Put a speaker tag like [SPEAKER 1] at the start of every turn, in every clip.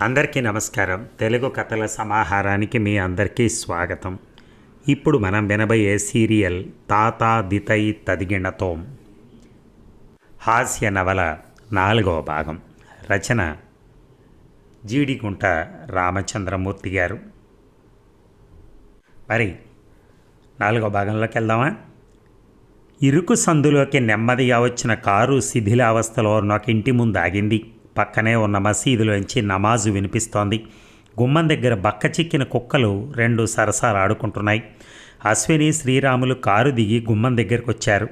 [SPEAKER 1] అందరికీ నమస్కారం. తెలుగు కథల సమాహారానికి మీ అందరికీ స్వాగతం. ఇప్పుడు మనం వినబోయే సీరియల్ తాత దితై తదిగిణతో హాస్య నవల నాలుగవ భాగం. రచన జీడిగుంట రామచంద్రమూర్తి గారు. మరి నాలుగో భాగంలోకి వెళ్దామా? ఇరుకు సందులోకి నెమ్మదిగా వచ్చిన కారు శిథిలావస్థలో నాకు ఇంటి ముందు ఆగింది పక్కనే ఉన్న మసీదులోంచి నమాజు వినిపిస్తోంది. గుమ్మం దగ్గర బక్క చిక్కిన కుక్కలు రెండు సరసాలు ఆడుకుంటున్నాయి. అశ్విని శ్రీరాములు కారు దిగి గుమ్మం దగ్గరకు వచ్చారు.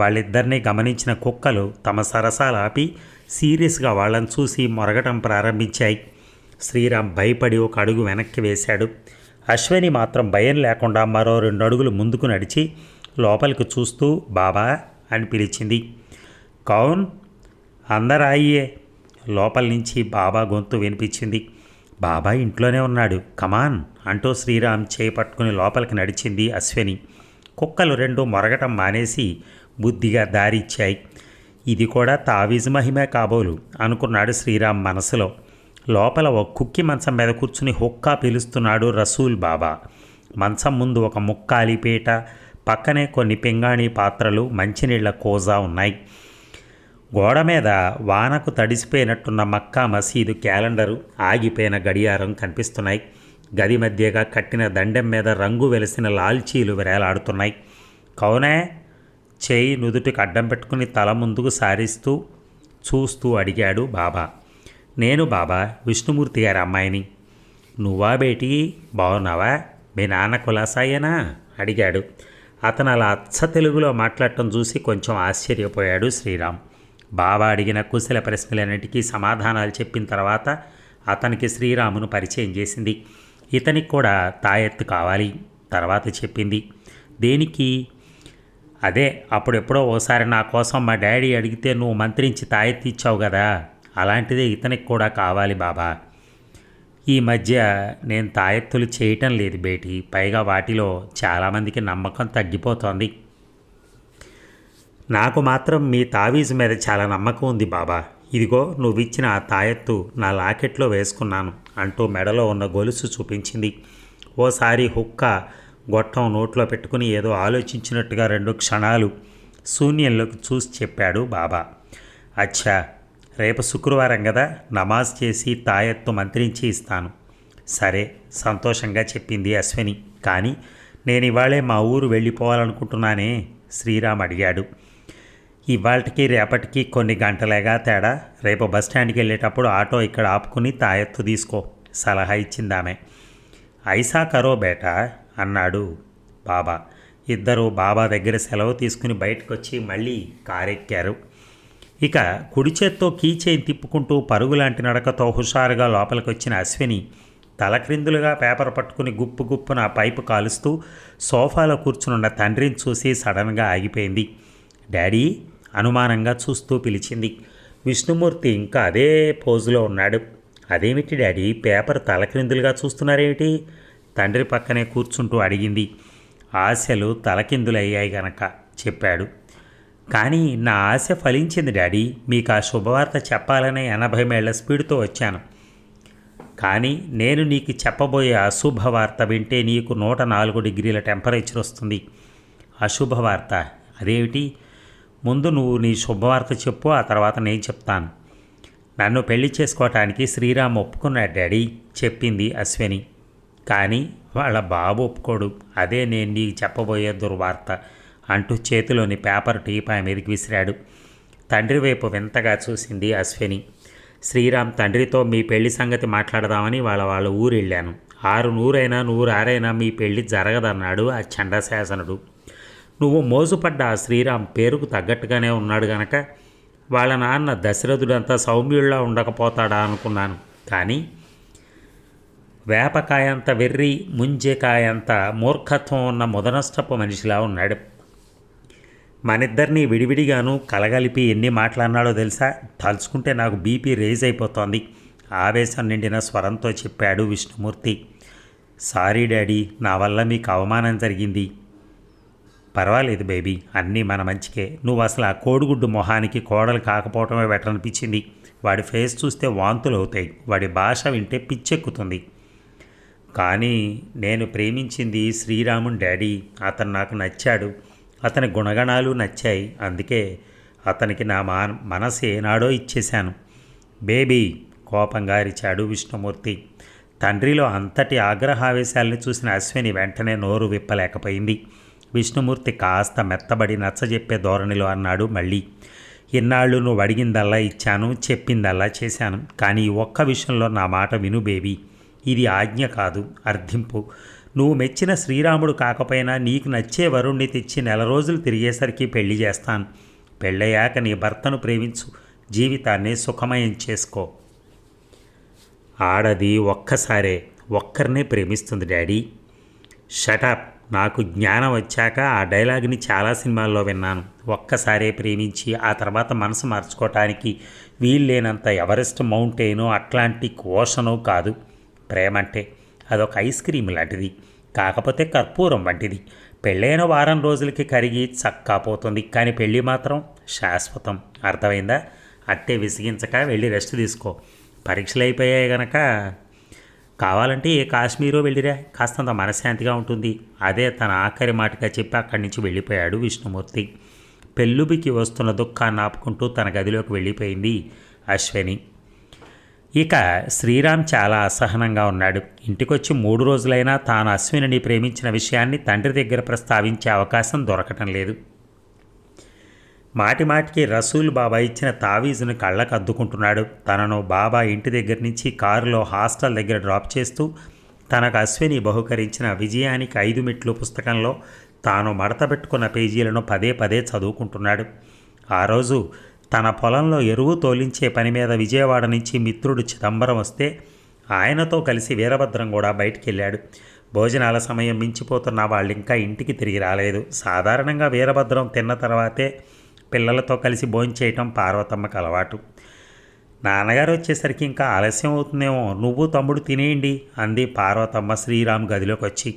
[SPEAKER 1] వాళ్ళిద్దరినీ గమనించిన కుక్కలు తమ సరసాలు ఆపి సీరియస్గా వాళ్ళని చూసి మొరగటం ప్రారంభించాయి. శ్రీరామ్ భయపడి ఒక అడుగు వెనక్కి వేశాడు. అశ్విని మాత్రం భయం లేకుండా మరో రెండు అడుగులు ముందుకు నడిచి లోపలికి చూస్తూ బాబా అని పిలిచింది. కౌన్ అందరు అయ్యే లోపల నుంచి బాబా గొంతు వినిపించింది. బాబా ఇంట్లోనే ఉన్నాడు. కమాన్ అంటూ శ్రీరామ్ చేపట్టుకుని లోపలికి నడిచింది అశ్విని. కుక్కలు రెండు మొరగటం మానేసి బుద్ధిగా దారిచ్చాయి ఇది కూడా తావీజు మహిమే కాబోలు అనుకున్నాడు శ్రీరామ్ మనసులో. లోపల ఒక కుక్కి మంచం మీద కూర్చుని హుక్కా పిలుస్తున్నాడు రసూల్ బాబా. మంచం ముందు ఒక ముక్కాలి పీట పక్కనే కొన్ని పింగాణి పాత్రలు మంచినీళ్ళ కోజా ఉన్నాయి. గోడ మీద వానకు తడిసిపోయినట్టున్న మక్కా మసీదు క్యాలెండరు ఆగిపోయిన గడియారం కనిపిస్తున్నాయి. గది మధ్యగా కట్టిన దండెం మీద రంగు వెలిసిన లాల్చీలు వేలాడుతున్నాయి. కౌనే చేయి నుదుటికి అడ్డం పెట్టుకుని తల ముందుకు సారిస్తూ చూస్తూ అడిగాడు బాబా. నేను బాబా విష్ణుమూర్తి గారి అమ్మాయిని. నువ్వా బేటి? బాగున్నావా మీ నాన్న కులాసాయేనా? అడిగాడు. అతను అలా అచ్చ తెలుగులో మాట్లాడటం చూసి కొంచెం ఆశ్చర్యపోయాడు శ్రీరామ్. బాబా అడిగిన కుశల ప్రశ్నలన్నిటికీ సమాధానాలు చెప్పిన తర్వాత అతనికి శ్రీరామును పరిచయం చేసింది. ఇతనికి కూడా తాయెత్తు కావాలి తర్వాత చెప్పింది. దేనికి? అదే అప్పుడెప్పుడో ఓసారి నా కోసం మా డాడీ అడిగితే నువ్వు మంత్రించి తాయెత్తు ఇచ్చావు కదా అలాంటిదే ఇతనికి కూడా కావాలి బాబా. ఈ మధ్య నేను తాయెత్తులు చేయటం లేదు బేటి పైగా వాటిలో చాలామందికి నమ్మకం తగ్గిపోతోంది. నాకు మాత్రం మీ తావీజు మీద చాలా నమ్మకం ఉంది బాబా. ఇదిగో నువ్వు ఇచ్చిన ఆ తాయెత్తు నా లాకెట్లో వేసుకున్నాను అంటూ మెడలో ఉన్న గొలుసు చూపించింది. ఓసారి హుక్క గొట్టం నోట్లో పెట్టుకుని ఏదో ఆలోచించినట్టుగా రెండు క్షణాలు శూన్యంలోకి చూసి చెప్పాడు బాబా. అచ్చా రేపు శుక్రవారం కదా నమాజ్ చేసి తాయెత్తు మంత్రించి ఇస్తాను. సరే సంతోషంగా చెప్పింది అశ్విని. కానీ నేను ఇవాళే మా ఊరు వెళ్ళిపోవాలనుకుంటున్నానే శ్రీరామ్ అడిగాడు. ఇవాళకి రేపటికి కొన్ని గంటలేగా తేడా. రేపు బస్ స్టాండ్కి వెళ్ళేటప్పుడు ఆటో ఇక్కడ ఆపుకుని తాయెత్తు తీసుకో సలహా ఇచ్చిందామె. ఐసా కరో బేటా? అన్నాడు బాబా. ఇద్దరు బాబా దగ్గర సెలవు తీసుకుని బయటకు వచ్చి మళ్ళీ కారెక్కారు. ఇక కుడి చేత్తో కీ తిప్పుకుంటూ పరుగులాంటి నడకతో హుషారుగా లోపలికి వచ్చిన అశ్విని తలక్రిందులుగా పేపర్ పట్టుకుని గుప్పు గుప్పున పైపు కాలుస్తూ సోఫాలో కూర్చునున్న తండ్రిని చూసి సడన్గా ఆగిపోయింది. డాడీ అనుమానంగా చూస్తూ పిలిచింది. విష్ణుమూర్తి ఇంకా అదే పోజులో ఉన్నాడు. అదేమిటి డాడీ? పేపర్ తలకిందులుగా చూస్తున్నారేమిటి? తండ్రి పక్కనే కూర్చుంటూ అడిగింది. ఆశలు తలకిందులయ్యాయి గనక చెప్పాడు. కానీ నా ఆశ ఫలించింది డాడీ. మీకు ఆ శుభవార్త చెప్పాలనే ఎనభై మేళ్ళ స్పీడ్తో వచ్చాను. కానీ నేను నీకు చెప్పబోయే అశుభవార్త వింటే నీకు నూట నాలుగు డిగ్రీల టెంపరేచర్ వస్తుంది. అశుభవార్త అదేమిటి? ముందు నువ్వు నీ శుభవార్త చెప్పు ఆ తర్వాత నేను చెప్తాను. నన్ను పెళ్ళి చేసుకోవటానికి శ్రీరామ్ ఒప్పుకున్నాడు డాడీ చెప్పింది అశ్విని. కానీ వాళ్ళ బాబు ఒప్పుకోడు. అదే నేను నీకు చెప్పబోయే దుర్వార్త అంటూ చేతిలోని పేపర్ టీపా మీదకి విసిరాడు. తండ్రి వైపు వింతగా చూసింది అశ్విని. శ్రీరామ్ తండ్రితో మీ పెళ్ళి సంగతి మాట్లాడదామని వాళ్ళ వాళ్ళ ఊరు వెళ్ళాను ఆరు నూరైనా నూరు ఆరైనా మీ పెళ్ళి జరగదన్నాడు ఆ చండశాసనుడు. నువ్వు మోజుపడ్డ ఆ శ్రీరామ్ పేరుకు తగ్గట్టుగానే ఉన్నాడు గనక. వాళ్ళ నాన్న దశరథుడంతా సౌమ్యుల్లా ఉండకపోతాడా అనుకున్నాను. కానీ వేపకాయంత వెర్రి ముంజేకాయంత మూర్ఖత్వం ఉన్న ముదనష్టపు మనిషిలా ఉన్నాడు. మనిద్దరినీ విడివిడిగాను కలగలిపి ఎన్ని మాట్లాడినాడో తెలుసా? తలుచుకుంటే నాకు బీపీ రేజ్ అయిపోతోంది. ఆవేశం నిండిన స్వరంతో చెప్పాడు విష్ణుమూర్తి. సారీ డాడీ నా వల్ల మీకు అవమానం జరిగింది. పర్వాలేదు బేబీ అన్నీ మన మంచికే. నువ్వు అసలు ఆ కోడిగుడ్డు మొహానికి కోడలు కాకపోవటమే బెటర్ అనిపించింది. వాడి ఫేస్ చూస్తే వాంతులు అవుతాయి. వాడి భాష వింటే పిచ్చెక్కుతుంది. కానీ నేను ప్రేమించింది శ్రీరాముని డాడీ. అతను నాకు నచ్చాడు. అతని గుణగణాలు నచ్చాయి. అందుకే అతనికి నా మా మనసు ఏనాడో ఇచ్చేశాను. బేబీ కోపంగా అరిచాడు విష్ణుమూర్తి. తండ్రిలో అంతటి ఆగ్రహావేశాలను చూసిన అశ్విని వెంటనే నోరు విప్పలేకపోయింది. విష్ణుమూర్తి కాస్త మెత్తబడి నచ్చజెప్పే ధోరణిలో అన్నాడు మళ్ళీ. ఇన్నాళ్ళు నువ్వు అడిగిందల్లా ఇచ్చాను చెప్పిందల్లా చేశాను. కానీ ఒక్క విషయంలో నా మాట విను బేబీ. ఇది ఆజ్ఞ కాదు అర్థింపు. నువ్వు మెచ్చిన శ్రీరాముడు కాకపోయినా నీకు నచ్చే వరుణ్ణి తెచ్చి నెల రోజులు తిరిగేసరికి పెళ్ళి చేస్తాను. పెళ్ళయ్యాక నీ భర్తను ప్రేమించు. జీవితాన్ని సుఖమయం చేసుకో. ఆడది ఒక్కసారే ఒక్కరినే ప్రేమిస్తుంది డాడీ. షటప్ నాకు జ్ఞానం వచ్చాక ఆ డైలాగ్ని చాలా సినిమాల్లో విన్నాను. ఒక్కసారే ప్రేమించి ఆ తర్వాత మనసు మార్చుకోవటానికి వీల్లేనంత ఎవరెస్ట్ మౌంటైను అట్లాంటిక్ ఓషను కాదు. ప్రేమ అంటే అదొక ఐస్ క్రీమ్ లాంటిది. కాకపోతే కర్పూరం వంటిది. పెళ్ళైన వారం రోజులకి కరిగి చక్కాపోతుంది కానీ పెళ్ళి మాత్రం శాశ్వతం. అర్థమైందా? అట్టే విసిగించక వెళ్ళి రెస్ట్ తీసుకో. పరీక్షలు అయిపోయాయి గనక కావాలంటే ఏ కాశ్మీరో వెళ్ళిరా. కాస్తంత మనశ్శాంతిగా ఉంటుంది. అదే తన ఆఖరి మాటగా చెప్పి అక్కడి నుంచి వెళ్ళిపోయాడు విష్ణుమూర్తి. పెళ్ళుబికి వస్తున్న దుఃఖాన్ని ఆపుకుంటూ తన గదిలోకి వెళ్ళిపోయింది అశ్విని. ఇక శ్రీరామ్ చాలా అసహనంగా ఉన్నాడు. ఇంటికొచ్చి మూడు రోజులైనా తాను అశ్వినిని ప్రేమించిన విషయాన్ని తండ్రి దగ్గర ప్రస్తావించే అవకాశం దొరకటం లేదు. మాటిమాటికి రసూల్ బాబా ఇచ్చిన తావీజును కళ్ళకు అద్దుకుంటున్నాడు. తనను బాబా ఇంటి దగ్గర నుంచి కారులో హాస్టల్ దగ్గర డ్రాప్ చేస్తూ తనకు అశ్విని బహుకరించిన విజయానికి ఐదు మెట్లు పుస్తకంలో తాను మడతపెట్టుకున్న పేజీలను పదే పదే చదువుకుంటున్నాడు. ఆ రోజు తన పొలంలో ఎరువు తోలించే పని మీద విజయవాడ నుంచి మిత్రుడు చిదంబరం వస్తే ఆయనతో కలిసి వీరభద్రం కూడా బయటికి వెళ్ళాడు భోజనాల సమయం మించిపోతున్న వాళ్ళు ఇంకా ఇంటికి తిరిగి రాలేదు. సాధారణంగా వీరభద్రం తిన్న తర్వాతే పిల్లలతో కలిసి భోంచేయటం పార్వతమ్మకు అలవాటు. నాన్నగారు వచ్చేసరికి ఇంకా ఆలస్యం అవుతుందేమో నువ్వు తమ్ముడు తినేయండి అంది పార్వతమ్మ శ్రీరామ్ గదిలోకి వచ్చి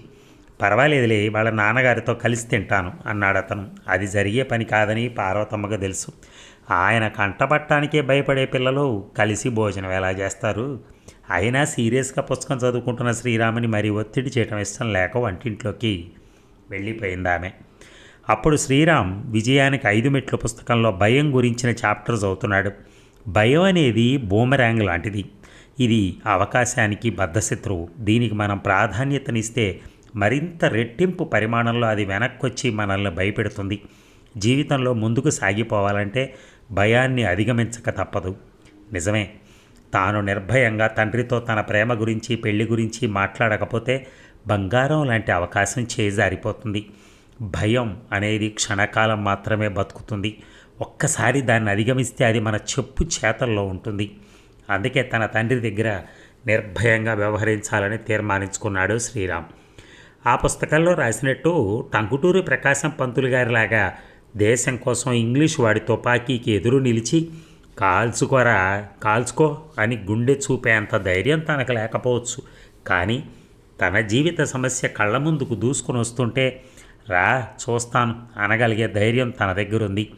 [SPEAKER 1] పర్వాలేదులే వాళ్ళ నాన్నగారితో కలిసి తింటాను అన్నాడు అతను. అది జరిగే పని కాదని పార్వతమ్మకు తెలుసు. ఆయన కంటపట్టానికే భయపడే పిల్లలు కలిసి భోజనం ఎలా చేస్తారు? అయినా సీరియస్గా పుస్తకం చదువుకుంటున్న శ్రీరాముని మరి ఒత్తిడి చేయటం ఇష్టం లేక వంటింట్లోకి వెళ్ళిపోయింది ఆమె అప్పుడు శ్రీరామ్ విజయానికి ఐదు మెట్ల పుస్తకంలో భయం గురించిన చాప్టర్ చదువుతున్నాడు. భయం అనేది బూమరాంగ్ లాంటిది. ఇది అవకాశానికి బద్ధశత్రువు. దీనికి మనం ప్రాధాన్యతనిస్తే మరింత రెట్టింపు పరిమాణంలో అది వెనక్కొచ్చి మనల్ని భయపెడుతుంది. జీవితంలో ముందుకు సాగిపోవాలంటే భయాన్ని అధిగమించక తప్పదు. నిజమే. తాను నిర్భయంగా తండ్రితో తన ప్రేమ గురించి పెళ్ళి గురించి మాట్లాడకపోతే బంగారం లాంటి అవకాశం చేజారిపోతుంది. భయం అనేది క్షణకాలం మాత్రమే బతుకుతుంది. ఒక్కసారి దాన్ని అధిగమిస్తే అది మన చెప్పు చేతల్లో ఉంటుంది. అందుకే తన తండ్రి దగ్గర నిర్భయంగా వ్యవహరించాలని తీర్మానించుకున్నాడు శ్రీరామ్. ఆ పుస్తకంలో రాసినట్టు టంకుటూరి ప్రకాశం పంతులు గారిలాగా దేశం కోసం ఇంగ్లీష్ వాడి తుపాకీకి ఎదురు నిలిచి కాల్చుకోరా కాల్చుకో అని గుండె చూపేంత ధైర్యం తనకు లేకపోవచ్చు. కానీ తన జీవిత సమస్య కళ్ళ ముందుకు దూసుకుని వస్తుంటే రా చూస్తాను. అనగలిగే ధైర్యం తన దగ్గర ఉంది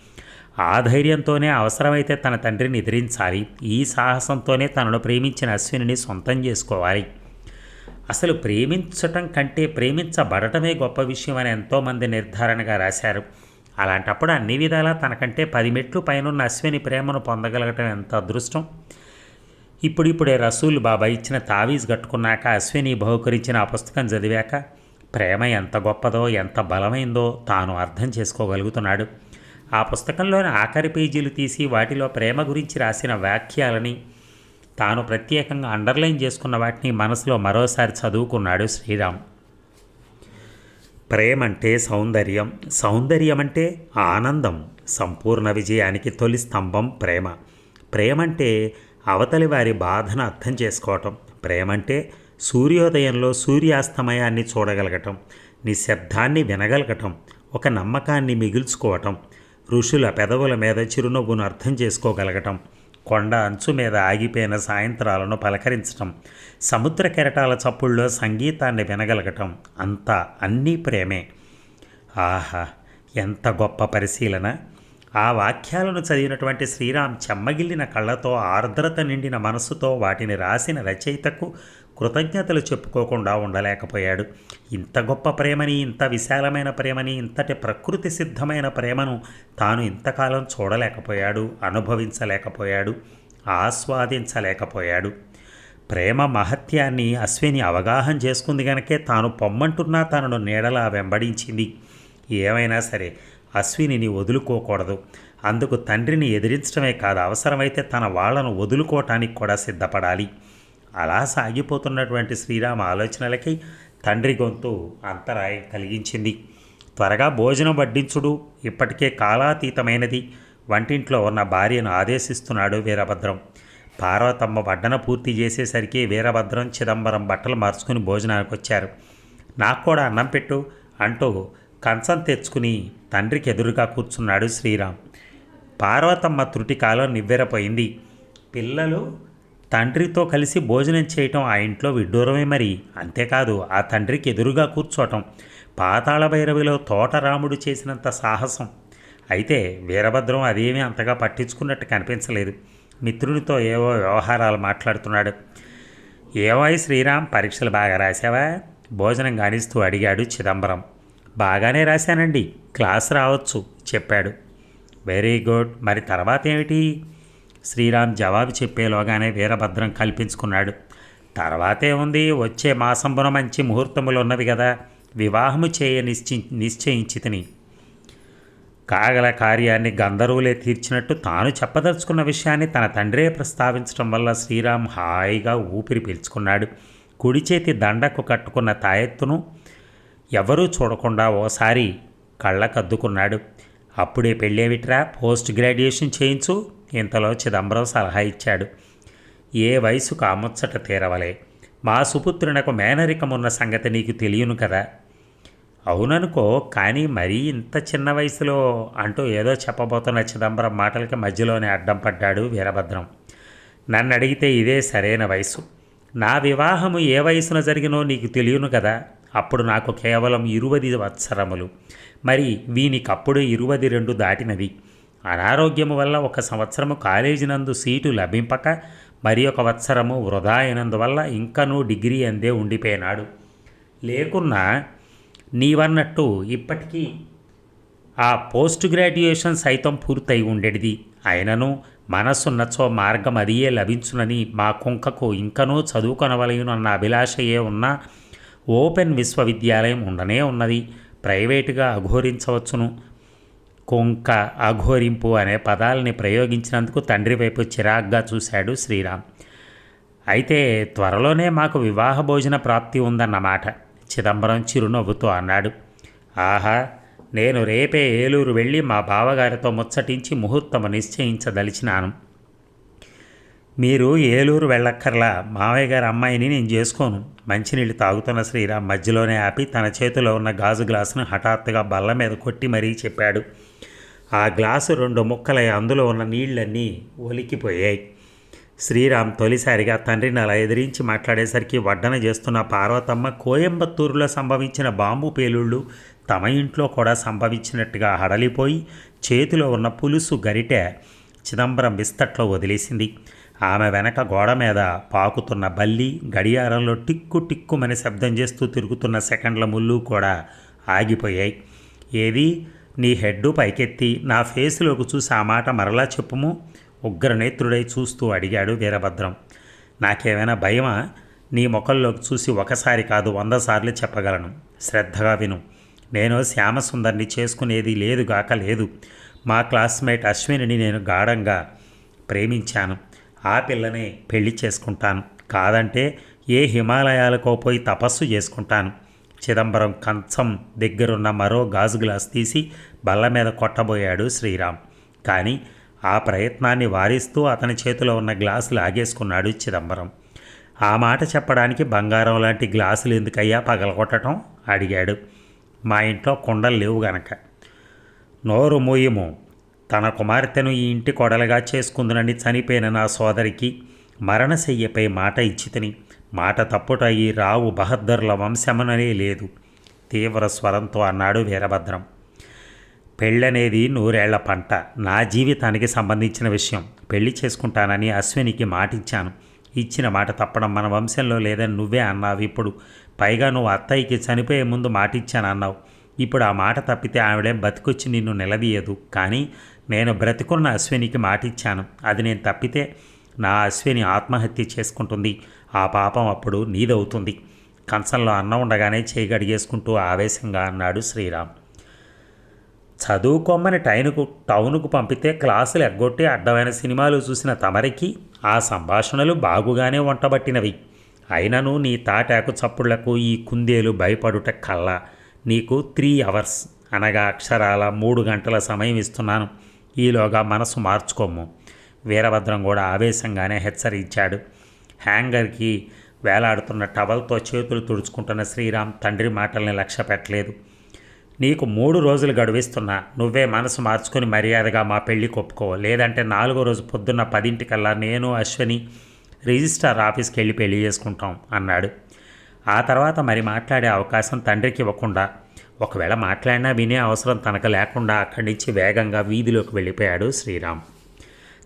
[SPEAKER 1] ఆ ధైర్యంతోనే అవసరమైతే తన తండ్రిని ఎదిరించాలి ఈ సాహసంతోనే తనను ప్రేమించిన అశ్వినిని సొంతం చేసుకోవాలి. అసలు ప్రేమించటం కంటే ప్రేమించబడటమే గొప్ప విషయం అని ఎంతోమంది నిర్ధారణగా రాశారు. అలాంటప్పుడు అన్ని విధాలా తనకంటే పది మెట్లు పైనున్న అశ్విని ప్రేమను పొందగలగటం ఎంత అదృష్టం? ఇప్పుడిప్పుడే రసూల్ బాబా ఇచ్చిన తావీజ్ కట్టుకున్నాక అశ్విని బహుకరించిన ఆ పుస్తకం చదివాక ప్రేమ ఎంత గొప్పదో ఎంత బలమైందో తాను అర్థం చేసుకోగలుగుతున్నాడు. ఆ పుస్తకంలోని ఆఖరి పేజీలు తీసి వాటిలో ప్రేమ గురించి రాసిన వ్యాఖ్యలని తాను ప్రత్యేకంగా అండర్లైన్ చేసుకున్న వాటిని మనసులో మరోసారి చదువుకున్నాడు శ్రీరామ్. ప్రేమంటే సౌందర్యం సౌందర్యం అంటే ఆనందం సంపూర్ణ విజయానికి తొలి స్తంభం ప్రేమ. ప్రేమంటే అవతలి వారి బాధను అర్థం చేసుకోవటం. ప్రేమంటే సూర్యోదయంలో సూర్యాస్తమయాన్ని చూడగలగటం నిశ్శబ్దాన్ని వినగలగటం ఒక నమ్మకాన్ని మిగుల్చుకోవటం ఋషుల పెదవుల మీద చిరునవ్వును అర్థం చేసుకోగలగటం కొండ అంచు మీద ఆగిపోయిన సాయంత్రాలను పలకరించటం సముద్ర కెరటాల చప్పుల్లో సంగీతాన్ని వినగలగటం అంతా అన్నీ ప్రేమే. ఆహా ఎంత గొప్ప పరిశీలన! ఆ వాక్యాలను చదివినటువంటి శ్రీరామ్ చెమ్మగిల్లిన కళ్ళతో ఆర్ద్రత నిండిన మనస్సుతో వాటిని రాసిన రచయితకు కృతజ్ఞతలు చెప్పుకోకుండా ఉండలేకపోయాడు. ఇంత గొప్ప ప్రేమని ఇంత విశాలమైన ప్రేమని ఇంతటి ప్రకృతి సిద్ధమైన ప్రేమను తాను ఇంతకాలం చూడలేకపోయాడు అనుభవించలేకపోయాడు ఆస్వాదించలేకపోయాడు. ప్రేమ మహత్యాన్ని అశ్విని అవగాహన చేసుకుంది గనకే తాను పొమ్మంటున్నా తనను నీడలా వెంబడించింది. ఏమైనా సరే అశ్వినిని వదులుకోకూడదు. అందుకు తండ్రిని ఎదిరించడమే కాదు అవసరమైతే తన వాళ్ళను వదులుకోవటానికి కూడా సిద్ధపడాలి. అలా సాగిపోతున్నటువంటి శ్రీరామ ఆలోచనలకి తండ్రి గొంతు అంతరాయం కలిగించింది. త్వరగా భోజనం వడ్డించుడు. ఇప్పటికే కాలాతీతమైనది. వంటింట్లో ఉన్న భార్యను ఆదేశిస్తున్నాడు వీరభద్రం. పార్వతమ్మ వడ్డన పూర్తి చేసేసరికి వీరభద్రం చిదంబరం బట్టలు మార్చుకుని భోజనానికి వచ్చారు. నాకు కూడా అన్నం పెట్టు అంటూ కంచం తెచ్చుకుని తండ్రికి ఎదురుగా కూర్చున్నాడు శ్రీరామ్. పార్వతమ్మ త్రుటికాలం నివ్వెరపోయింది. పిల్లలు తండ్రితో కలిసి భోజనం చేయటం ఆ ఇంట్లో విడ్డూరమే మరి. అంతేకాదు ఆ తండ్రికి ఎదురుగా కూర్చోవటం పాతాళ భైరవిలో తోటరాముడు చేసినంత సాహసం. అయితే వీరభద్రం అదేమీ అంతగా పట్టించుకున్నట్టు కనిపించలేదు. మిత్రునితో ఏవో వ్యవహారాలు మాట్లాడుతున్నాడు. ఏవై శ్రీరామ్ పరీక్షలు బాగా రాశావా? భోజనం గానిస్తూ అడిగాడు చిదంబరం. బాగానే రాశానండి. క్లాస్ రావచ్చు చెప్పాడు. Very good. మరి తర్వాత ఏమిటి? శ్రీరామ్ జవాబు చెప్పేలోగానే వీరభద్రం కల్పించుకున్నాడు. తర్వాతే ఉంది వచ్చే మాసంబున మంచి ముహూర్తములు ఉన్నవి కదా వివాహము చేయ నిశ్చి నిశ్చయించితిని. కాగల కార్యాన్ని గంధర్వులే తీర్చినట్టు తాను చెప్పదలుచుకున్న విషయాన్ని తన తండ్రే ప్రస్తావించడం వల్ల శ్రీరామ్ హాయిగా ఊపిరి పీల్చుకున్నాడు. కుడి చేతి దండకు కట్టుకున్న తాయెత్తును ఎవరూ చూడకుండా ఓసారి కళ్ళకద్దుకున్నాడు. అప్పుడే పెళ్ళేవిట్రా పోస్ట్ గ్రాడ్యుయేషన్ చేయించు. ఇంతలో చిదంబరం సలహా ఇచ్చాడు. ఏ వయసుకు అముచ్చట తీరవలే. మా సుపుత్రునకు మేనరికమున్న సంగతి నీకు తెలియను కదా? అవుననుకో కానీ మరీ ఇంత చిన్న వయసులో అంటూ ఏదో చెప్పబోతున్న చిదంబరం మాటలకి మధ్యలోనే అడ్డం పడ్డాడు వీరభద్రం. నన్ను అడిగితే ఇదే సరైన వయసు. నా వివాహము ఏ వయసున జరిగినో నీకు తెలియను కదా? అప్పుడు నాకు కేవలం ఇరువది వత్సరములు. మరి వీనికప్పుడు ఇరువది రెండు దాటినది అనారోగ్యము వల్ల ఒక సంవత్సరము కాలేజీ నందు సీటు లభింపక మరి ఒక వత్సరము వృధా అయినందువల్ల ఇంకనూ డిగ్రీ అందే ఉండిపోయినాడు. లేకున్నా నీవన్నట్టు ఇప్పటికీ ఆ పోస్ట్ గ్రాడ్యుయేషన్ సైతం పూర్తయి ఉండేది అయినను మనస్సున్నచో మార్గం అదియే లభించునని మా కుంకకు ఇంకనూ చదువుకొనవలయునన్న అభిలాషయే ఉన్నా ఓపెన్ విశ్వవిద్యాలయం ఉండనే ఉన్నది. ప్రైవేటుగా అఘోరించవచ్చును. కుంక అఘోరింపు అనే పదాలని ప్రయోగించినందుకు తండ్రి వైపు చిరాగ్గా చూశాడు శ్రీరామ్. అయితే త్వరలోనే మాకు వివాహ భోజన ప్రాప్తి ఉందన్నమాట చిదంబరం చిరునవ్వుతో అన్నాడు. ఆహా నేను రేపే ఏలూరు వెళ్ళి మా బావగారితో ముచ్చటించి ముహూర్తము నిశ్చయించదలిచినాను. మీరు ఏలూరు వెళ్ళక్కర్లా. మావయ్య గారి అమ్మాయిని నేను చేసుకోను. మంచినీళ్ళు తాగుతున్న శ్రీరామ్ మధ్యలోనే ఆపి తన చేతిలో ఉన్న గాజు గ్లాసును హఠాత్తుగా బల్ల మీద కొట్టి మరీ చెప్పాడు. ఆ గ్లాసు రెండు ముక్కలై అందులో ఉన్న నీళ్ళన్నీ ఒలికిపోయాయి. శ్రీరామ్ తొలిసారిగా తండ్రిని అలా ఎదిరించి మాట్లాడేసరికి వడ్డన చేస్తున్న పార్వతమ్మ కోయంబత్తూరులో సంభవించిన బాంబు పేలుళ్ళు తమ ఇంట్లో కూడా సంభవించినట్టుగా హడలిపోయి చేతిలో ఉన్న పులుసు గరిటె చిదంబరం విస్తట్లో వదిలేసింది. ఆమె వెనక గోడ మీద పాకుతున్న బల్లి గడియారంలో టిక్కు టిక్కుమని శబ్దం చేస్తూ తిరుగుతున్న సెకండ్ల ముళ్ళు కూడా ఆగిపోయాయి. ఏది? నీ హెడ్డు పైకెత్తి నా ఫేస్లోకి చూసి ఆ మాట మరలా చెప్పుము? ఉగ్రనేత్రుడై చూస్తూ అడిగాడు వీరభద్రం. నాకేమైనా భయమా? నీ ముఖంలోకి చూసి ఒకసారి కాదు వంద సార్లు చెప్పగలను. శ్రద్ధగా విను. నేను శ్యామసుందర్ని చేసుకునేది లేదుగాక లేదు. మా క్లాస్మేట్ అశ్వినిని నేను గాఢంగా ప్రేమించాను. ఆ పిల్లనే పెళ్ళి చేసుకుంటాను. కాదంటే ఏ హిమాలయాలకో పోయి తపస్సు చేసుకుంటాను. చిదంబరం కంచం దగ్గరున్న మరో గాజు గ్లాస్ తీసి బల్ల మీద కొట్టబోయాడు శ్రీరామ్. కానీ ఆ ప్రయత్నాన్ని వారిస్తూ అతని చేతిలో ఉన్న గ్లాసు లాగేసుకున్నాడు చిదంబరం. ఆ మాట చెప్పడానికి బంగారం లాంటి గ్లాసులు ఎందుకయ్యా పగలగొట్టడం అడిగాడు. మా ఇంట్లో కుండలు లేవు గనక. నోరు మూయము. తన కుమార్తెను ఈ ఇంటి కొడలుగా చేసుకుందునని చనిపోయిన నా సోదరికి మరణశయ్యపై మాట ఇచ్చితిని మాట తప్పుట ఈ రావు బహద్దర్ల వంశమననే లేదు. తీవ్ర స్వరంతో అన్నాడు వీరభద్రం. పెళ్ళనేది నూరేళ్ళ పంట. నా జీవితానికి సంబంధించిన విషయం. పెళ్ళి చేసుకుంటానని అశ్వినికి మాటిచ్చాను. ఇచ్చిన మాట తప్పడం మన వంశంలో లేదని నువ్వే అన్నావు ఇప్పుడు. పైగా నువ్వు అత్తయ్యకి చనిపోయే ముందు మాటిచ్చాను అన్నావు ఇప్పుడు ఆ మాట తప్పితే ఆవిడే బతికొచ్చి నిన్ను నిలదీయదు. కానీ నేను బ్రతికున్న అశ్వినికి మాటిచ్చాను. అది నేను తప్పితే నా అశ్విని ఆత్మహత్య చేసుకుంటుంది. ఆ పాపం అప్పుడు నీదవుతుంది. కంచంలో అన్నం ఉండగానే చేయి గడిగేసుకుంటూ ఆవేశంగా అన్నాడు శ్రీరామ్. చదువుకోమని టైనుకు టౌన్కు పంపితే క్లాసులు ఎగ్గొట్టి అడ్డమైన సినిమాలు చూసిన తమరికి ఆ సంభాషణలు బాగుగానే వంటబట్టినవి. అయినను నీ తాటాకు చప్పుళ్ళకు ఈ కుందేలు భయపడుట కళ్ళ నీకు త్రీ అవర్స్ అనగా అక్షరాల మూడు గంటల సమయం ఇస్తున్నాను. ఈలోగా మనసు మార్చుకోము. వీరభద్రం కూడా ఆవేశంగానే హెచ్చరించాడు. హ్యాంగర్కి వేలాడుతున్న టవల్తో చేతులు తుడుచుకుంటున్న శ్రీరామ్ తండ్రి మాటల్ని లక్ష్య పెట్టలేదు నీకు మూడు రోజులు గడువిస్తున్నా నువ్వే మనసు మార్చుకొని మర్యాదగా మా పెళ్ళి కొప్పుకో. లేదంటే నాలుగో రోజు పొద్దున్న పదింటికల్లా నేను అశ్వని రిజిస్టార్ ఆఫీస్కి వెళ్ళి పెళ్ళి చేసుకుంటాం అన్నాడు. ఆ తర్వాత మరి మాట్లాడే అవకాశం తండ్రికి ఇవ్వకుండా ఒకవేళ మాట్లాడినా వినే అవసరం తనకు లేకుండా అక్కడి నుంచి వేగంగా వీధిలోకి వెళ్ళిపోయాడు శ్రీరామ్.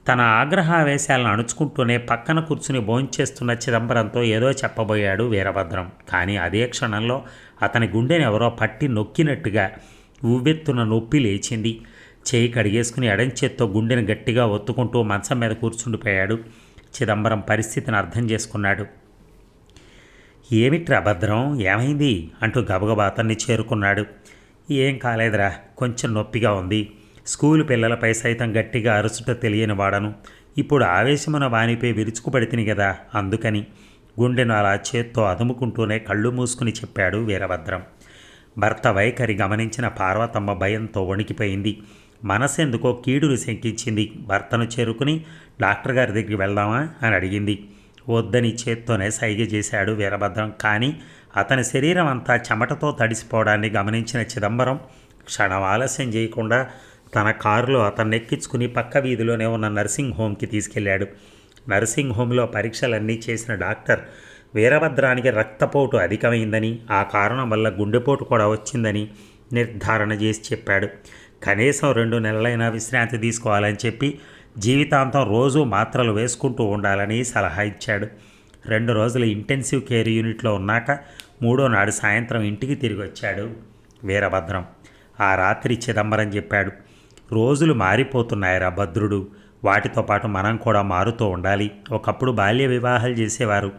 [SPEAKER 1] తన ఆగ్రహావేశాలను అణుచుకుంటూనే పక్కన కూర్చుని భోంచేస్తున్న చిదంబరంతో ఏదో చెప్పబోయాడు వీరభద్రం. కానీ అదే క్షణంలో అతని గుండెని ఎవరో పట్టి నొక్కినట్టుగా ఉవ్వెత్తున నొప్పి లేచింది. చేయి కడిగేసుకుని ఎడంచేత్తో గుండెని గట్టిగా ఒత్తుకుంటూ మంచం మీద కూర్చుండిపోయాడు. చిదంబరం పరిస్థితిని అర్థం చేసుకున్నాడు. ఏమిట్రా భద్రం? ఏమైంది? అంటూ గబగబా అతన్ని చేరుకున్నాడు. ఏం కాలేదురా కొంచెం నొప్పిగా ఉంది. స్కూలు పిల్లలపై సైతం గట్టిగా అరుచుట తెలియని వాడను. ఇప్పుడు ఆవేశమున వానిపై విరుచుకుపడితిని కదా అందుకని గుండెను అలా చేత్తో అదుముకుంటూనే కళ్ళు మూసుకుని చెప్పాడు వీరభద్రం. భర్త వైఖరి గమనించిన పార్వతమ్మ భయంతో వణికిపోయింది. మనసెందుకో కీడును శంకించింది. భర్తను చేరుకుని డాక్టర్ గారి దగ్గరికి వెళ్దామా? అని అడిగింది. వద్దని చేత్తోనే సైగ చేశాడు వీరభద్రం. కానీ అతని శరీరం అంతా చెమటతో తడిసిపోవడాన్ని గమనించిన చిదంబరం క్షణం ఆలస్యం చేయకుండా తన కారులో అతన్ని ఎక్కించుకుని పక్క వీధిలోనే ఉన్న నర్సింగ్ హోమ్కి తీసుకెళ్ళాడు నర్సింగ్ హోమ్లో పరీక్షలన్నీ చేసిన డాక్టర్ వీరభద్రానికి రక్తపోటు అధికమైందని ఆ కారణం వల్ల గుండెపోటు కూడా వచ్చిందని నిర్ధారణ చేసి చెప్పాడు. కనీసం రెండు నెలలైనా విశ్రాంతి తీసుకోవాలని చెప్పి జీవితాంతం రోజు మాత్రలు వేసుకుంటూ ఉండాలని సలహా ఇచ్చాడు. రెండు రోజులు ఇంటెన్సివ్ కేర్ యూనిట్లో ఉన్నాక మూడో నాడు సాయంత్రం ఇంటికి తిరిగి వచ్చాడు వీరభద్రం. ఆ రాత్రి చిదంబరం చెప్పాడు. రోజులు మారిపోతున్నాయరా భద్రుడు. వాటితో పాటు మనం కూడా మారుతూ ఉండాలి. ఒకప్పుడు బాల్య వివాహాలు చేసేవారు.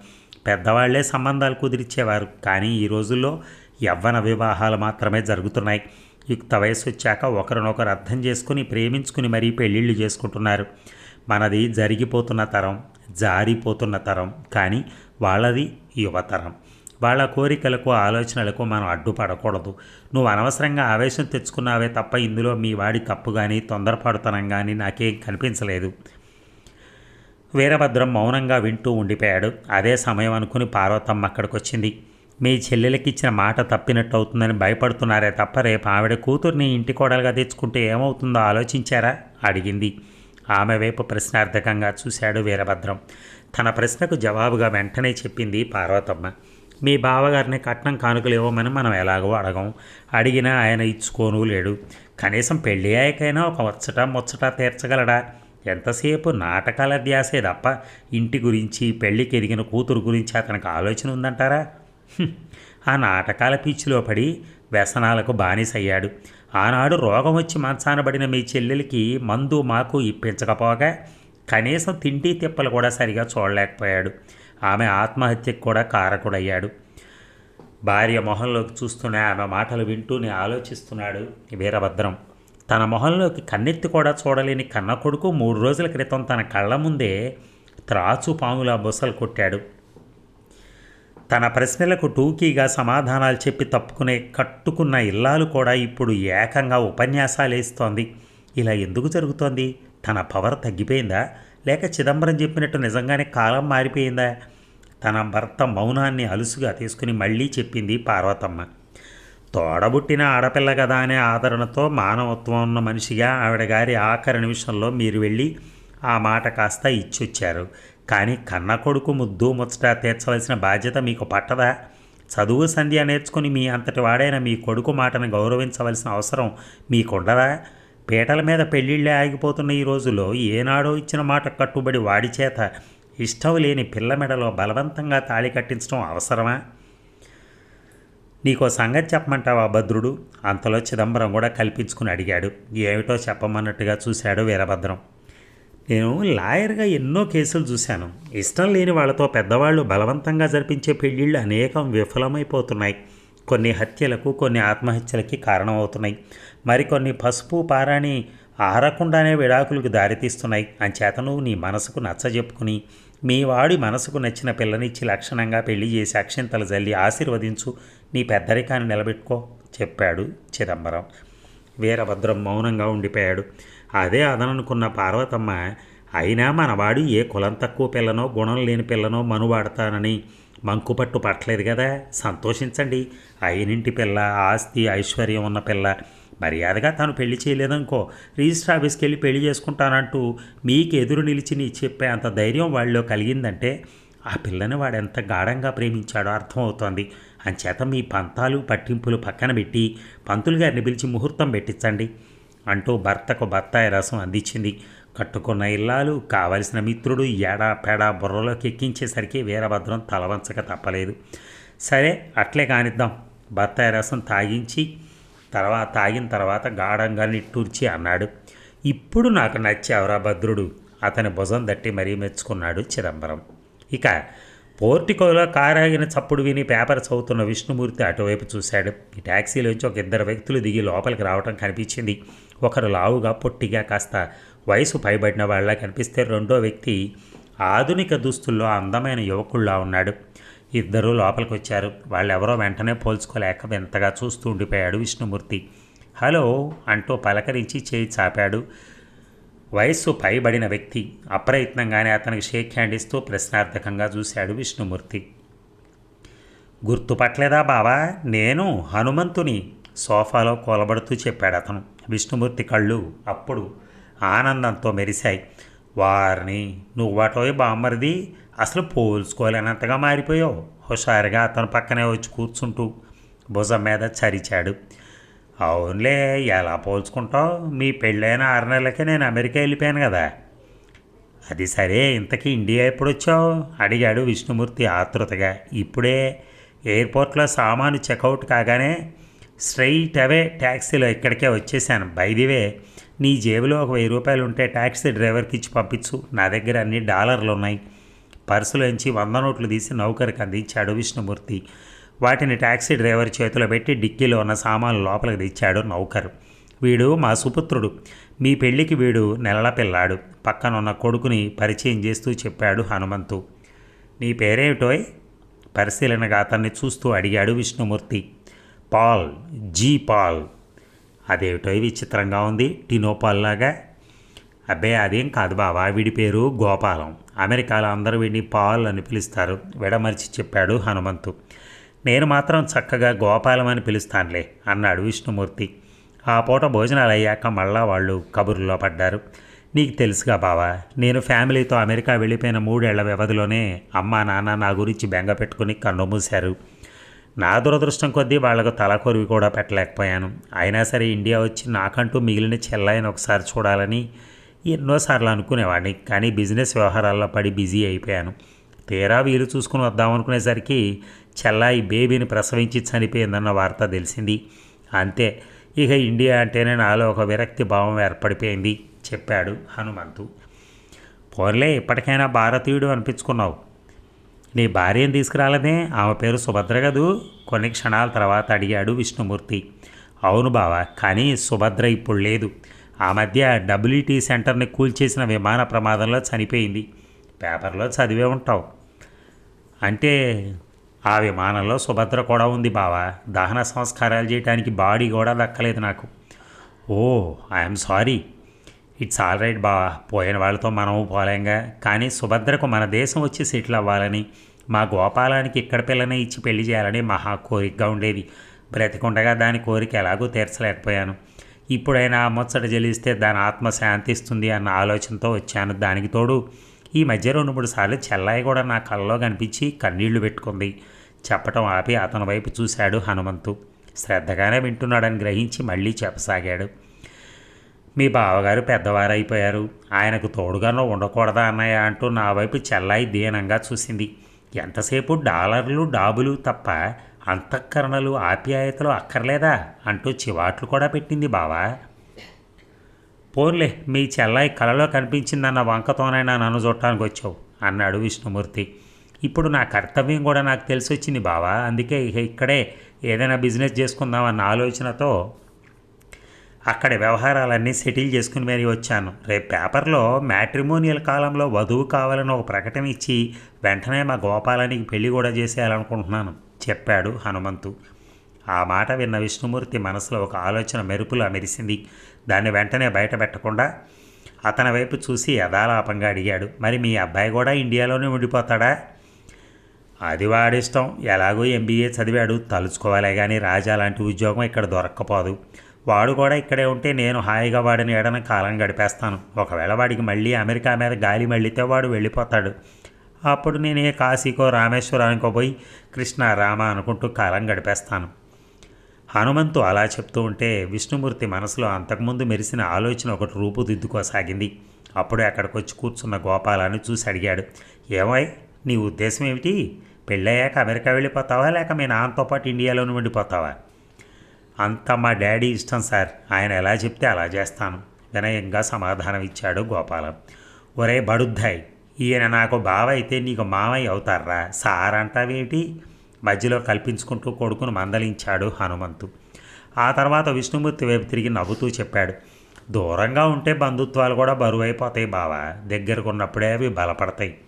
[SPEAKER 1] పెద్దవాళ్ళే సంబంధాలు కుదిరిచ్చేవారు. కానీ ఈ రోజుల్లో యవ్వన వివాహాలు మాత్రమే జరుగుతున్నాయి. యుక్త వయసు వచ్చాక ఒకరినొకరు అర్థం చేసుకుని ప్రేమించుకుని మరీ పెళ్ళిళ్ళు చేసుకుంటున్నారు. మనది జరిగిపోతున్న తరం జారిపోతున్న తరం కానీ వాళ్ళది యువతరం వాళ్ళ కోరికలకు ఆలోచనలకు మనం అడ్డుపడకూడదు. నువ్వు అనవసరంగా ఆవేశం తెచ్చుకున్నావే తప్ప ఇందులో మీ వాడి తప్పు కానీ తొందరపడుతనం కానీ నాకేం కనిపించలేదు. వీరభద్రం మౌనంగా వింటూ ఉండిపోయాడు. అదే సమయం అనుకుని పార్వతమ్మ అక్కడికి వచ్చింది మీ చెల్లెలకి ఇచ్చిన మాట తప్పినట్టు అవుతుందని భయపడుతున్నారే తప్ప రేపు ఆవిడ కూతుర్ని ఇంటి కోడలుగా తెచ్చుకుంటే ఏమవుతుందో ఆలోచించారా? అడిగింది. ఆమె వైపు ప్రశ్నార్థకంగా చూశాడు వీరభద్రం. తన ప్రశ్నకు జవాబుగా వెంటనే చెప్పింది పార్వతమ్మ. మీ బావగారిని కట్నం కానుకలు ఇవ్వమని మనం ఎలాగో అడగం. అడిగినా ఆయన ఇచ్చుకోను లేడు. కనీసం పెళ్ళి అయ్యాకైనా ఒక వచ్చట ముచ్చట తీర్చగలడా? ఎంతసేపు నాటకాల ధ్యాసే తప్ప ఇంటి గురించి పెళ్ళికి ఎదిగిన కూతురు గురించి అతనికి ఆలోచన ఉందంటారా? ఆ నాటకాల పిచ్చిలో పడి వ్యసనాలకు బానిసయ్యాడు. ఆనాడు రోగం వచ్చి మంచాన పడిన మీ చెల్లెలికి మందు మాకు ఇప్పించకపోగా కనీసం తిండి తిప్పలు కూడా సరిగా చూడలేకపోయాడు. ఆమె ఆత్మహత్యకు కూడా కారకుడయ్యాడు. భార్య మొహంలోకి చూస్తూనే ఆమె మాటలు వింటూనే ఆలోచిస్తున్నాడు వీరభద్రం. తన మొహంలోకి కన్నెత్తి కూడా చూడలేని కన్న కొడుకు మూడు రోజుల క్రితం తన కళ్ళ ముందే త్రాచు పాములా బుసలు కొట్టాడు. తన ప్రశ్నలకు టూకీగా సమాధానాలు చెప్పి తప్పుకునే కట్టుకున్న ఇల్లాలు కూడా ఇప్పుడు ఏకంగా ఉపన్యాసాలు వేస్తోంది ఇలా ఎందుకు జరుగుతోంది? తన పవర్ తగ్గిపోయిందా? లేక చిదంబరం చెప్పినట్టు నిజంగానే కాలం మారిపోయిందా? తన భర్త మౌనాన్ని అలుసుగా తీసుకుని మళ్ళీ చెప్పింది పార్వతమ్మ. తోడబుట్టిన ఆడపిల్ల కదా అనే ఆదరణతో మానవత్వం ఉన్న మనిషిగా ఆవిడ గారి ఆఖరి నిమిషంలో మీరు వెళ్ళి ఆ మాట కాస్త ఇచ్చొచ్చారు. కానీ కన్న కొడుకు ముద్దు ముచ్చట తీర్చవలసిన బాధ్యత మీకు పట్టదా? చదువు సంధ్య నేర్చుకుని మీ అంతటి వాడైన మీ కొడుకు మాటను గౌరవించవలసిన అవసరం మీకుండదా? పీటల మీద పెళ్ళిళ్ళే ఆగిపోతున్న ఈ రోజుల్లో ఏనాడో ఇచ్చిన మాట కట్టుబడి వాడి చేత ఇష్టం లేని పిల్ల మెడలో బలవంతంగా తాళి కట్టించడం అవసరమా? నీకో సంగతి చెప్పమంటావా భద్రుడు? అంతలో చిదంబరం కూడా కల్పించుకుని అడిగాడు. ఏమిటో చెప్పమన్నట్టుగా చూశాడు వీరభద్రం. నేను లాయర్గా ఎన్నో కేసులు చూశాను. ఇష్టం లేని వాళ్ళతో పెద్దవాళ్ళు బలవంతంగా జరిపించే పెళ్ళిళ్ళు అనేకం విఫలమైపోతున్నాయి. కొన్ని హత్యలకు కొన్ని ఆత్మహత్యలకి కారణమవుతున్నాయి. మరికొన్ని పసుపు పారాని ఆరకుండానే విడాకులకు దారితీస్తున్నాయి. అంచేత నువ్వు నీ మనసుకు నచ్చజెప్పుకుని మీ వాడి మనసుకు నచ్చిన పిల్లనిచ్చి లక్షణంగా పెళ్ళి చేసి అక్షింతలు జల్లి ఆశీర్వదించు. నీ పెద్దరికాన్ని నిలబెట్టుకో చెప్పాడు చిదంబరం. వీరభద్రం మౌనంగా ఉండిపోయాడు. అదే అదననుకున్న పార్వతమ్మ అయినా మనవాడు ఏ కులం తక్కువ పిల్లనో గుణం లేని పిల్లనో మనువాడతానని మంకుపట్టు పట్టలేదు కదా? సంతోషించండి. అయినింటి పిల్ల ఆస్తి ఐశ్వర్యం ఉన్న పిల్ల. మర్యాదగా తను పెళ్ళి చేయలేదనుకో రిజిస్టర్ ఆఫీస్కి వెళ్ళి పెళ్ళి చేసుకుంటానంటూ మీకు ఎదురు నిలిచి నీ చెప్పే అంత ధైర్యం వాళ్ళలో కలిగిందంటే ఆ పిల్లని వాడు ఎంత గాఢంగా ప్రేమించాడో అర్థమవుతోంది. అంచేత మీ పంతాలు పట్టింపులు పక్కన పెట్టి పంతులు గారిని పిలిచి ముహూర్తం పెట్టించండి. అంటూ భర్తకు బత్తాయి రసం అందించింది. కట్టుకున్న ఇల్లాలు కావలసిన మిత్రుడు ఏడా పేడా బుర్రలోకి ఎక్కించేసరికి వీరభద్రం తలవంచక తప్పలేదు. సరే అట్లే కానిద్దాం. బత్తాయి రసం తాగించి తర్వాత తాగిన తర్వాత గాఢంగా నిట్టూర్చి అన్నాడు. ఇప్పుడు నాకు నచ్చావురా భద్రుడు. అతని భుజం తట్టి మరీ మెచ్చుకున్నాడు చిదంబరం. ఇక పోర్టికోలో కారాగిన చప్పుడు విని పేపర్ చదువుతున్న విష్ణుమూర్తి అటువైపు చూశాడు. ఈ ట్యాక్సీలోంచి ఒక ఇద్దరు వ్యక్తులు దిగి లోపలికి రావటం కనిపించింది. ఒకరు లావుగా పొట్టిగా కాస్త వయసు పైబడిన వాళ్ళ కనిపిస్తే రెండో వ్యక్తి ఆధునిక దుస్తుల్లో అందమైన యువకుల్లా ఉన్నాడు. ఇద్దరూ లోపలికి వచ్చారు వాళ్ళెవరో వెంటనే పోల్చుకోలేక వింతగా చూస్తూ ఉండిపోయాడు విష్ణుమూర్తి. హలో అంటూ పలకరించి చేయి చాపాడు వయస్సు పైబడిన వ్యక్తి. అప్రయత్నంగానే అతనికి షేక్ హ్యాండ్ ఇస్తూ ప్రశ్నార్థకంగా చూశాడు విష్ణుమూర్తి. గుర్తుపట్టలేదా బావా? నేను హనుమంతుని సోఫాలో కూలబడుతూ చెప్పాడు అతను. విష్ణుమూర్తి కళ్ళు అప్పుడు ఆనందంతో మెరిశాయి. వారిని నువ్వటోయ్ బామ్మరిది అసలు పోల్చుకోలేనంతగా మారిపోయావు. హుషారుగా అతను పక్కనే వచ్చి కూర్చుంటూ భుజం మీద చరిచాడు. అవునులే ఎలా పోల్చుకుంటావు? మీ పెళ్ళైన ఆరు నెలలకే నేను అమెరికా వెళ్ళిపోయాను కదా. అది సరే ఇంతకీ ఇండియా ఎప్పుడు వచ్చావు అడిగాడు విష్ణుమూర్తి ఆతృతగా. ఇప్పుడే ఎయిర్పోర్ట్లో సామాను చెక్అవుట్ కాగానే స్ట్రైట్ అవే ట్యాక్సీలో ఇక్కడికే వచ్చేసాను బైదివే నీ జేబులో ఒక వెయ్యి రూపాయలు ఉంటే ట్యాక్సీ డ్రైవర్కి ఇచ్చి పంపించు. నా దగ్గర అన్ని డాలర్లు ఉన్నాయి. పర్సులోంచి వంద నోట్లు తీసి నౌకరికి అందించాడు విష్ణుమూర్తి. వాటిని ట్యాక్సీ డ్రైవర్ చేతిలో పెట్టి డిక్కీలో ఉన్న సామాన్లు లోపలికి తెచ్చాడు నౌకరు. వీడు మా సుపుత్రుడు. మీ పెళ్ళికి వీడు నెలల పిల్లాడు. పక్కనున్న కొడుకుని పరిచయం చేస్తూ చెప్పాడు హనుమంతు. నీ పేరేమిటోయ్? పరిశీలనగా అతన్ని చూస్తూ అడిగాడు విష్ణుమూర్తి. Paul G Paul. అదేమిటో విచిత్రంగా ఉంది. టినోపాల్ లాగా. అబ్బే అదేం కాదు బావా వీడి పేరు గోపాలం. అమెరికాలో అందరూ వీడిని పాల్ అని పిలుస్తారు. విడమర్చి చెప్పాడు హనుమంతు. నేను మాత్రం చక్కగా గోపాలం అని పిలుస్తానులే అన్నాడు విష్ణుమూర్తి. ఆ పూట భోజనాలు అయ్యాక మళ్ళా వాళ్ళు కబుర్లో పడ్డారు. నీకు తెలుసుగా బావా నేను ఫ్యామిలీతో అమెరికా వెళ్ళిపోయిన మూడేళ్ళ వ్యవధిలోనే అమ్మా నాన్న నా గురించి బెంగ పెట్టుకుని కన్నుమూశారు నా దురదృష్టం కొద్దీ వాళ్ళకు తలకొరివి కూడా పెట్టలేకపోయాను. అయినా సరే ఇండియా వచ్చి నాకంటూ మిగిలిన చెల్లాయిని ఒకసారి చూడాలని ఎన్నోసార్లు అనుకునేవాడిని. కానీ బిజినెస్ వ్యవహారాల్లో పడి బిజీ అయిపోయాను. తీరా వీలు చూసుకుని వద్దామనుకునేసరికి చెల్లాయి బేబీని ప్రసవించి చనిపోయిందన్న వార్త తెలిసింది. అంతే ఇక ఇండియా అంటేనే నాలో ఒక విరక్తి భావం ఏర్పడిపోయింది చెప్పాడు హనుమంతు. పోన్లే ఇప్పటికైనా భారతీయుడు అనిపించుకున్నావు. నీ భార్యను తీసుకురాలేదే? ఆమె పేరు సుభద్ర కదూ? కొన్ని క్షణాల తర్వాత అడిగాడు విష్ణుమూర్తి. అవును బావా కానీ సుభద్ర ఇప్పుడు లేదు. ఆ మధ్య డబ్ల్యూటీ సెంటర్ని కూల్చేసిన విమాన ప్రమాదంలో చనిపోయింది. పేపర్లో చదివే ఉంటావు. అంటే ఆ విమానంలో సుభద్ర కూడా ఉంది బావా. దహన సంస్కారాలు చేయడానికి బాడీ కూడా దక్కలేదు నాకు. ఓ I'm sorry. It's all right బావా పోయిన వాళ్ళతో మనము పోలేంగా. కానీ సుభద్రకు మన దేశం వచ్చి సెటిల్ అవ్వాలని మా గోపాలానికి ఇక్కడ పిల్లనే ఇచ్చి పెళ్ళి చేయాలని మహా కోరికగా ఉండేది. బ్రతికుండగా దాని కోరిక ఎలాగో తీర్చలేకపోయాను. ఇప్పుడైనా ఆ ముచ్చట జలిస్తే దాని ఆత్మ శాంతిస్తుంది అన్న ఆలోచనతో వచ్చాను. దానికి తోడు ఈ మధ్య రెండు మూడు సార్లు చెల్లాయి కూడా నా కళ్ళలో కనిపించి కన్నీళ్ళు పెట్టుకుంది. చెప్పటం ఆపి అతని వైపు చూశాడు హనుమంతు. శ్రద్ధగానే వింటున్నాడని గ్రహించి మళ్ళీ చెప్పసాగాడు. మీ బావగారు పెద్దవారైపోయారు. ఆయనకు తోడుగానో ఉండకూడదా అన్నయ్య అంటూ నా వైపు చెల్లాయి దీనంగా చూసింది. ఎంతసేపు డాలర్లు డాబులు తప్ప అంతఃకరణలు ఆప్యాయతలు అక్కర్లేదా అంటూ చివాట్లు కూడా పెట్టింది బావా. పోన్లే మీ చెల్లాయి కలలో కనిపించిందన్న వంకతోనైనా నన్ను చూడటానికి వచ్చావు అన్నాడు విష్ణుమూర్తి. ఇప్పుడు నా కర్తవ్యం కూడా నాకు తెలిసి వచ్చింది బావా. అందుకే ఇక ఇక్కడే ఏదైనా బిజినెస్ చేసుకుందామన్న ఆలోచనతో అక్కడ వ్యవహారాలన్నీ సెటిల్ చేసుకుని మరీ వచ్చాను. రేపు పేపర్లో మ్యాట్రిమోనియల్ కాలంలో వధువు కావాలని ఒక ప్రకటన ఇచ్చి వెంటనే మా గోపాలానికి పెళ్ళి కూడా చేసేయాలనుకుంటున్నాను చెప్పాడు హనుమంతు. ఆ మాట విన్న విష్ణుమూర్తి మనసులో ఒక ఆలోచన మెరుపులా మెరిసింది. దాన్ని వెంటనే బయట పెట్టకుండా అతని వైపు చూసి యథాలాపంగా అడిగాడు మరి మీ అబ్బాయి కూడా ఇండియాలోనే ఉండిపోతాడా? అది వాడిష్టం. ఎలాగో ఎంబీఏ చదివాడు. తలుచుకోవాలే కానీ రాజా లాంటి ఉద్యోగం ఇక్కడ దొరక్కపోదు. వాడు కూడా ఇక్కడే ఉంటే నేను హాయిగా వాడిని ఏడన కాలం గడిపేస్తాను. ఒకవేళ వాడికి మళ్ళీ అమెరికా మీద గాలి మళ్ళీతే వాడు వెళ్ళిపోతాడు. అప్పుడు నేను ఏ కాశీకో రామేశ్వరానికో పోయి కృష్ణ రామ అనుకుంటూ కాలం గడిపేస్తాను. హనుమంతు అలా చెప్తూ ఉంటే విష్ణుమూర్తి మనసులో అంతకుముందు మెరిసిన ఆలోచన ఒకటి రూపుదిద్దుకోసాగింది అప్పుడే అక్కడికి వచ్చి కూర్చున్న గోపాలాన్ని చూసి అడిగాడు ఏమై నీ ఉద్దేశం ఏమిటి? పెళ్ళయ్యాక అమెరికా వెళ్ళిపోతావా లేక మీ నాన్నతో పాటు ఇండియాలోనే ఉండిపోతావా? అంతా మా డాడీ ఇష్టం సార్. ఆయన ఎలా చెప్తే అలా చేస్తాను. వినయంగా సమాధానం ఇచ్చాడు గోపాలం. ఒరే బడుద్దాయ్ ఈయన నాకు బావ అయితే నీకు మామయ్య అవుతారా సార్ అంటావేమిటి మధ్యలో కల్పించుకుంటూ కొడుకును మందలించాడు హనుమంతు. ఆ తర్వాత విష్ణుమూర్తి వైపు తిరిగి నవ్వుతూ చెప్పాడు దూరంగా ఉంటే బంధుత్వాలు కూడా బరువైపోతాయి బావా. దగ్గరకు ఉన్నప్పుడే అవి బలపడతాయి.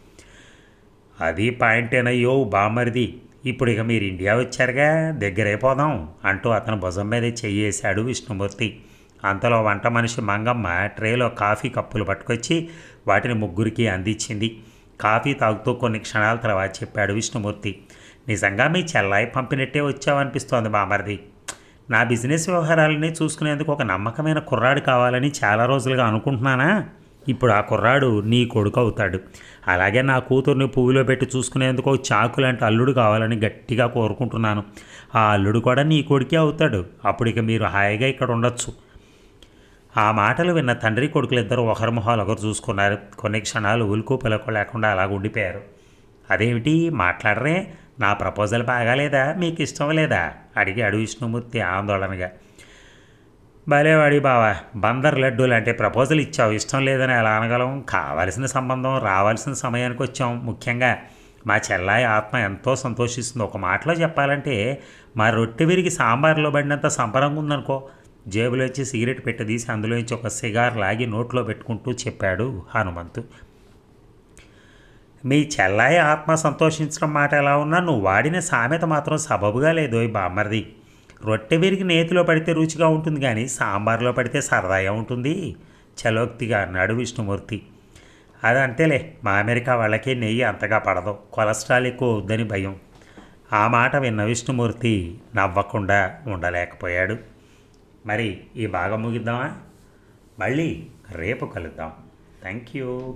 [SPEAKER 1] అది పాయింటేనయ్యో బామ్మరిది. ఇప్పుడు ఇక మీరు ఇండియా వచ్చారుగా దగ్గరైపోదాం అంటూ అతను భుజం మీద చెయ్యేశాడు విష్ణుమూర్తి. అంతలో వంట మనిషి మంగమ్మ ట్రేలో కాఫీ కప్పులు పట్టుకొచ్చి వాటిని ముగ్గురికి అందించింది. కాఫీ తాగుతూ కొన్ని క్షణాల తర్వాత చెప్పాడు విష్ణుమూర్తి. నిజంగా మీ చెల్లాయి పంపినట్టే వచ్చావనిపిస్తోంది బామర్ది. నా బిజినెస్ వ్యవహారాలని చూసుకునేందుకు ఒక నమ్మకమైన కుర్రాడు కావాలని చాలా రోజులుగా అనుకుంటున్నానా? ఇప్పుడు ఆ కుర్రాడు నీ కొడుకు అవుతాడు. అలాగే నా కూతుర్ని పువ్వులో పెట్టి చూసుకునేందుకు చాకు లాంటి అల్లుడు కావాలని గట్టిగా కోరుకుంటున్నాను. ఆ అల్లుడు కూడా నీ కొడుకే అవుతాడు. అప్పుడు ఇక మీరు హాయిగా ఇక్కడ ఉండొచ్చు. ఆ మాటలు విన్న తండ్రి కొడుకులిద్దరూ ఒకరి మొహాలు ఒకరు చూసుకున్నారు. కొన్ని క్షణాలు ఉలుకు పిలకు లేకుండా అలా ఉండిపోయారు. అదేమిటి? మాట్లాడరే? నా ప్రపోజల్ బాగాలేదా? మీకు ఇష్టం లేదా? అడిగాడు విష్ణుమూర్తి ఆందోళనగా. భలేవాడి బావా. బందర్ లడ్డు లాంటి ప్రపోజల్ ఇచ్చావు. ఇష్టం లేదని ఎలా అనగలం? కావలసిన సంబంధం రావాల్సిన సమయానికి వచ్చాం. ముఖ్యంగా మా చెల్లాయి ఆత్మ ఎంతో సంతోషిస్తుంది. ఒక మాటలో చెప్పాలంటే మా రొట్టె విరిగి సాంబార్లో పడినంత సంబరంగా ఉందనుకో. జేబులో వచ్చి సిగరెట్ పెట్టి తీసి అందులోంచి ఒక సిగార్ లాగి నోట్లో పెట్టుకుంటూ చెప్పాడు హనుమంతు. మీ చెల్లాయి ఆత్మ సంతోషించడం మాట ఎలా ఉన్నా నువ్వు వాడిన సామెత మాత్రం సబబుగా లేదు ఈ బామ్మర్ది. రొట్టె విరిగి నేతిలో పడితే రుచిగా ఉంటుంది కానీ సాంబార్లో పడితే సరదాగా ఉంటుంది. చలోక్తిగా అన్నాడు విష్ణుమూర్తి. అది అంతేలే మా అమెరికా వాళ్ళకి నెయ్యి అంతగా పడదు. కొలెస్ట్రాల్ ఎక్కువ వద్దని భయం. ఆ మాట విన్న విష్ణుమూర్తి నవ్వకుండా ఉండలేకపోయాడు. మరి ఈ భాగం ముగిద్దామా? మళ్ళీ రేపు కలుద్దాం. Thank you